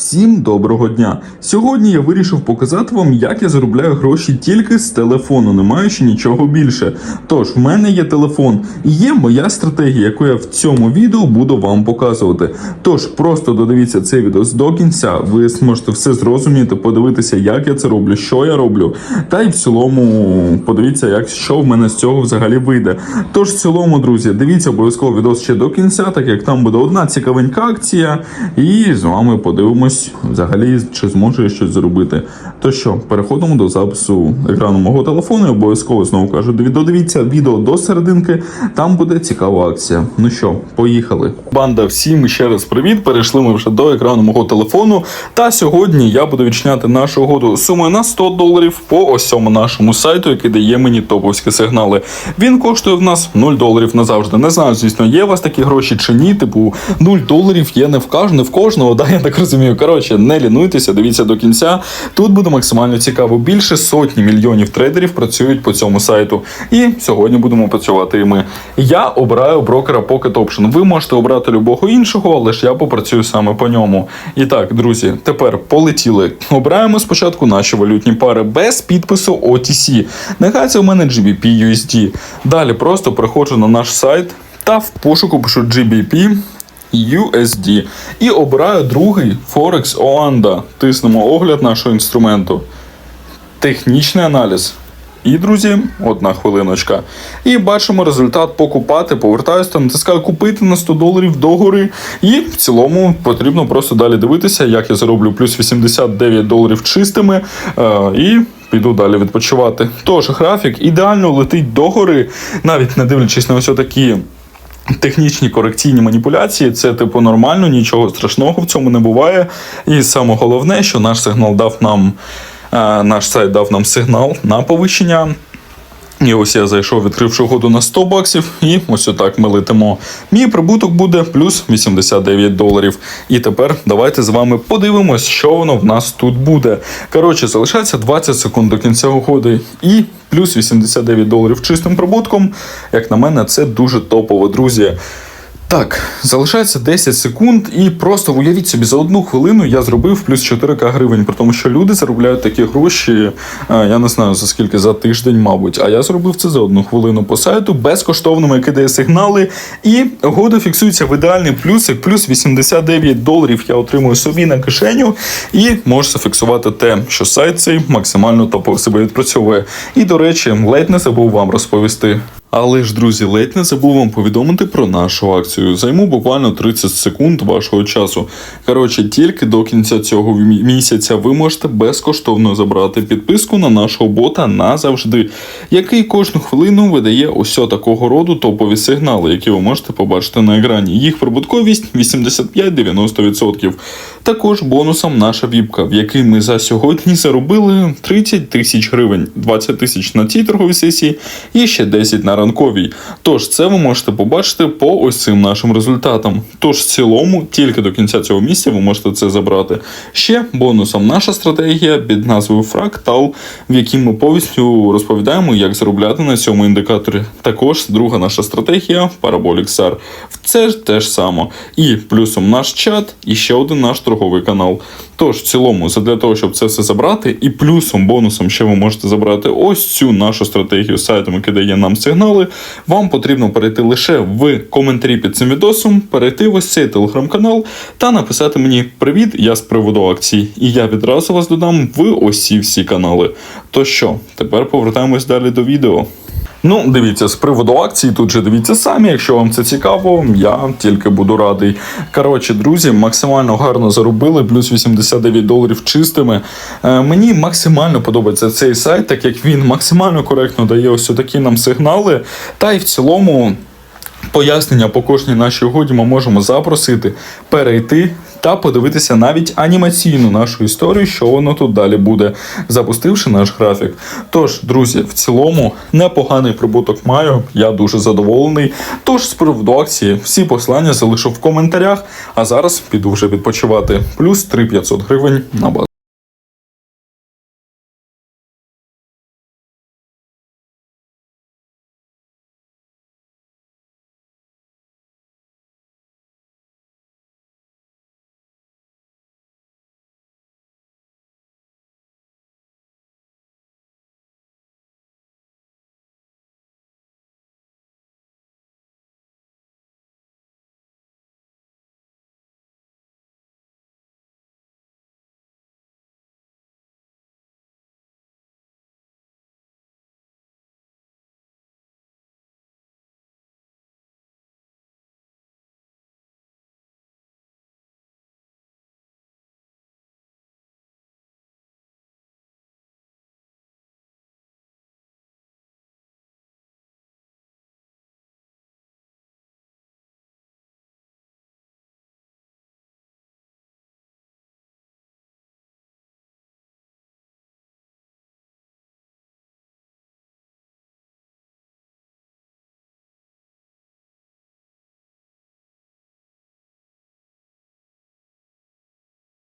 Всім доброго дня! Сьогодні я вирішив показати вам, як я заробляю гроші тільки з телефону, не маючи нічого більше. Тож, в мене є телефон і є моя стратегія, яку я в цьому відео буду вам показувати. Тож, просто додивіться цей відео до кінця, ви зможете все зрозуміти, подивитися, як я це роблю, що я роблю, та й в цілому подивіться, як що в мене з цього взагалі вийде. Тож, в цілому, друзі, дивіться обов'язково відео ще до кінця, так як там буде одна цікавенька акція, і з вами подивимось взагалі, чи зможу я щось зробити. То що, переходимо до запису екрану мого телефону. і обов'язково знову кажу, додивіться відео до серединки, там буде цікава акція. Ну що, поїхали. Банда, всім ще раз привіт. Перейшли ми вже до екрану мого телефону. Та сьогодні я буду відчиняти нашу угоду сумою на 100 доларів по ось цьому нашому сайту, який дає мені топовські сигнали. Він коштує в нас 0 доларів назавжди. Не знаю, звісно, є у вас такі гроші чи ні. Типу 0 доларів є не в кожного, не в кожного. Да, я так розумію. Коротше, не лінуйтеся, дивіться до кінця. Тут буде максимально цікаво. Більше сотні мільйонів трейдерів працюють по цьому сайту. І сьогодні будемо працювати і ми. Я обираю брокера Pocket Option. Ви можете обрати любого іншого, але ж я попрацюю саме по ньому. І так, друзі, тепер полетіли. Обираємо спочатку наші валютні пари без підпису OTC. Нехай це у мене GBP USD. Далі просто переходжу на наш сайт та в пошуку пишу GBP. USD. І обираю другий Forex Oanda. Тиснемо огляд нашого інструменту. Технічний аналіз. І, друзі, одна хвилиночка. І бачимо результат покупати. Повертаюся, натискаю купити на 100 доларів догори. І в цілому потрібно просто далі дивитися, як я зароблю плюс 89 доларів чистими. Е, і піду далі відпочивати. Тож, графік ідеально летить догори, навіть не дивлячись на ось такі. Технічні корекційні маніпуляції це типу нормально, нічого страшного в цьому не буває. І саме головне, що наш сигнал дав нам, е, наш сайт дав нам сигнал на повищення. І ось я зайшов, відкривши угоду на 100 баксів, і ось отак ми летимо. Мій прибуток буде плюс 89 доларів. І тепер давайте з вами подивимось, що воно в нас тут буде. Коротше, залишається 20 секунд до кінця угоди і плюс 89 доларів чистим прибутком. Як на мене, це дуже топово, друзі. Так, залишається 10 секунд, і просто уявіть собі, за одну хвилину я зробив плюс 4к гривень, при тому, що люди заробляють такі гроші, е, я не знаю за скільки, за тиждень, мабуть. А я зробив це за одну хвилину по сайту, безкоштовними який дає сигнали. І угода фіксується в ідеальний плюсик, плюс 89 доларів я отримую собі на кишеню, і можу зафіксувати те, що сайт цей максимально топово себе відпрацьовує. І, до речі, ледь не забув вам розповісти. Але ж, друзі, ледь не забув вам повідомити про нашу акцію. Займу буквально 30 секунд вашого часу. Коротше, тільки до кінця цього місяця ви можете безкоштовно забрати підписку на нашого бота назавжди, який кожну хвилину видає ось такого роду топові сигнали, які ви можете побачити на екрані. Їх прибутковість 85-90%. Також бонусом наша віпка, в якій ми за сьогодні заробили 30 тисяч гривень, 20 тисяч на цій торговій сесії і ще 10 на ранковій. Тож це ви можете побачити по ось цим нашим результатам. Тож в цілому, тільки до кінця цього місяця ви можете це забрати. Ще бонусом наша стратегія під назвою Фрактал, в якій ми повністю розповідаємо, як заробляти на цьому індикаторі. Також друга наша стратегія Parabolic SAR. Це ж те ж саме. І плюсом наш чат, і ще один наш торговий канал. Тож, в цілому, для того, щоб це все забрати, і плюсом, бонусом ще ви можете забрати ось цю нашу стратегію з сайтом, який дає нам сигнали. Вам потрібно перейти лише в коментарі під цим відосом, перейти в ось цей телеграм-канал та написати мені Привіт, я з приводу акцій. І я відразу вас додам в ось ці всі канали. То що, тепер повертаємось далі до відео. Ну, дивіться, з приводу акцій, тут же дивіться самі, якщо вам це цікаво, я тільки буду радий. Коротше, друзі, максимально гарно заробили, плюс 89 доларів чистими. Е, мені максимально подобається цей сайт, так як він максимально коректно дає ось такі нам сигнали. Та й в цілому. Пояснення по кожній нашій угоді ми можемо запросити перейти та подивитися навіть анімаційну нашу історію, що воно тут далі буде, запустивши наш графік. Тож, друзі, в цілому непоганий прибуток маю. Я дуже задоволений. Тож, з приводу акції, всі послання залишу в коментарях. А зараз піду вже відпочивати. Плюс 3500 гривень на базу.